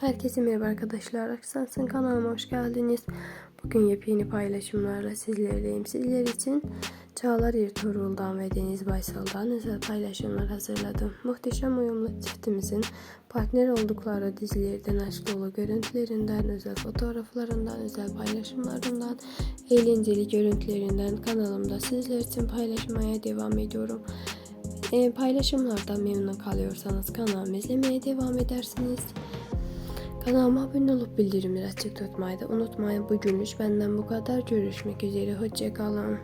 Herkese merhaba arkadaşlar. Aksansın kanalıma hoş geldiniz. Bugün yepyeni paylaşımlarla sizlerleyim. Sizler için Çağlar Ertuğrul'dan ve Deniz Baysal'dan özel paylaşımlar hazırladım. Muhteşem uyumlu çiftimizin partner oldukları dizilerden aşk dolu görüntülerinden, özel fotoğraflarından, özel paylaşımlarından, eğlenceli görüntülerinden kanalımda sizler için paylaşmaya devam ediyorum. E, paylaşımlardan memnun kalıyorsanız kanalımı izlemeye devam edersiniz. Kanalıma abone olup bildirimleri açık tutmayı da unutmayın. Bugünlük benden bu kadar. Görüşmek üzere. Hoşçakalın.